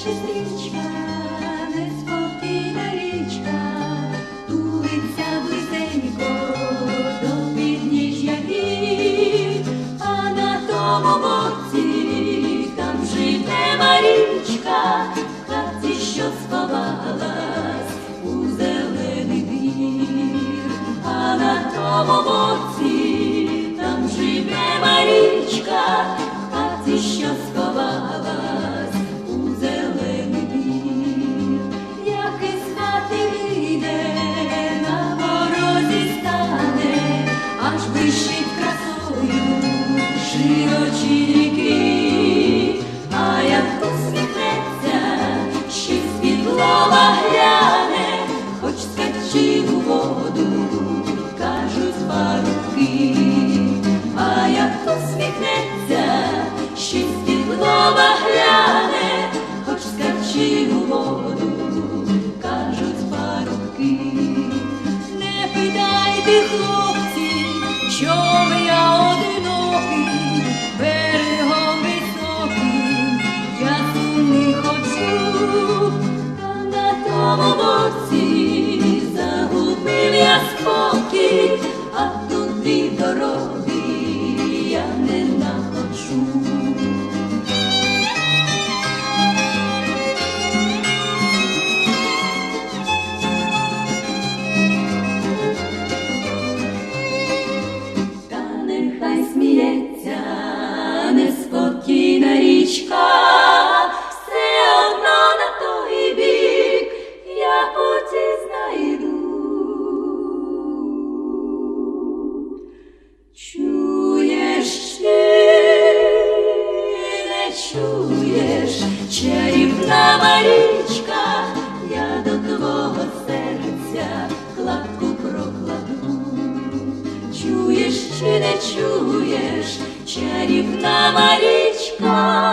наче стрічка, неспокійна річка, тулиться близенько до підніжжя а на тому широчі ріки, а як усміхнеться, ще світлова гляне, хоч скачи у воду, кажуть парубки, а як усміхнеться, ще світлова гляне, хоч скачи у воду, кажуть парубки. Не питайте, хлопці, чому я на тому чарівна Марічка, я до твого серця кладку прокладу. Чуєш чи не чуєш, чарівна Марічка,